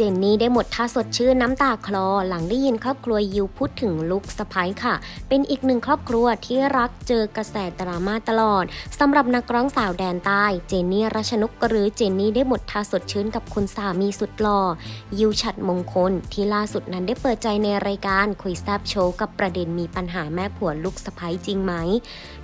เจนนี่ได้หมดท่าสดชื่นน้ำตาคลอหลังได้ยินครอบครัวยิวพูดถึงลูกสะพ้ยค่ะ เป็นอีกหนึ่งครอบครัวที่รักเจอกระแสดราม่าตลอดสำหรับนักร้องสาวแดนใต้ เจนนี่รัชนกหรือเจนนี่ได้หมดท่าสดชื่นกับคุณสามีสุดหล่อยิวฉัดมงคล ที่ล่าสุดนั้นได้เปิดใจในรายการคุยแซบโชว์กับประเด็นมีปัญหาแม่ผัวลูกสะพ้ยจริงไหม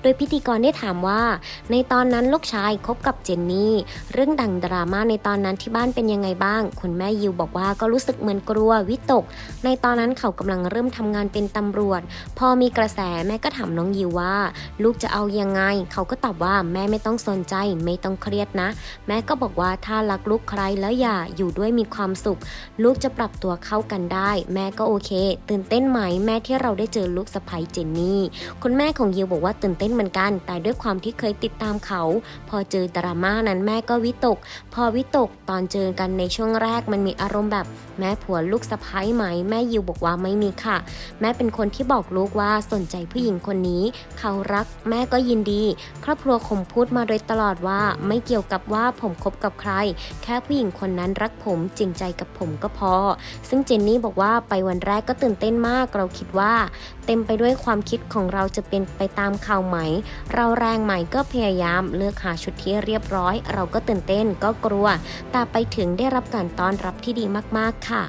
โดยพิธีกรได้ถามว่า ในตอนนั้นลูกชายคบกับเจนนี่เรื่องดังดราม่าในตอนนั้นที่บ้านเป็นยังไงบ้าง คุณแม่ยิวบอกอกว่าก็รู้สึกเหมือนกลัววิตก ในตอนนั้นเขากำลังเริ่มทำงานเป็นตำรวจ พอมีกระแสแม่ก็ถามน้องยิวว่า ลูกจะเอายังไง เขาก็ตอบว่าแม่ไม่ต้องสนใจไม่ต้องเครียดนะ แม่ก็บอกว่าถ้ารักลูกใครแล้วอย่าอยู่ด้วยมีความสุข ลูกจะปรับตัวเข้ากันได้ แม่ก็โอเค ตื่นเต้นไหมแม่ที่เราได้เจอลูกสะใภ้เจนนี่คุณแม่ของยิวบอกว่าตื่นเต้นเหมือนกัน แต่ด้วยความที่เคยติดตามเขา พอเจอดราม่านั้นแม่ก็วิตก พอวิตกตอนเจอกันในช่วงแรกมันมีอารารมณ์แบบแม่ผัวลูกสะพ้ายไหม แม่ยิวบอกว่าไม่มีค่ะ แม่เป็นคนที่บอกลูกว่าสนใจผู้หญิงคนนี้ เขารักแม่ก็ยินดี ครอบครัวผมพูดมาโดยตลอดว่าไม่เกี่ยวกับว่าผมคบกับใคร แค่ผู้หญิงคนนั้นรักผมจริงใจกับผมก็พอ ซึ่งเจนนี่บอกว่าไปวันแรกก็ตื่นเต้นมากเราคิดว่า เต็มไปด้วยความคิดของเราจะเป็นไปตามข่าวไหม เราแรงไหมก็พยายามเลือกหาชุดที่เรียบร้อย เราก็ตื่นเต้นก็กลัว แต่ไปถึงได้รับการต้อนรับที่ดีมากๆค่ะ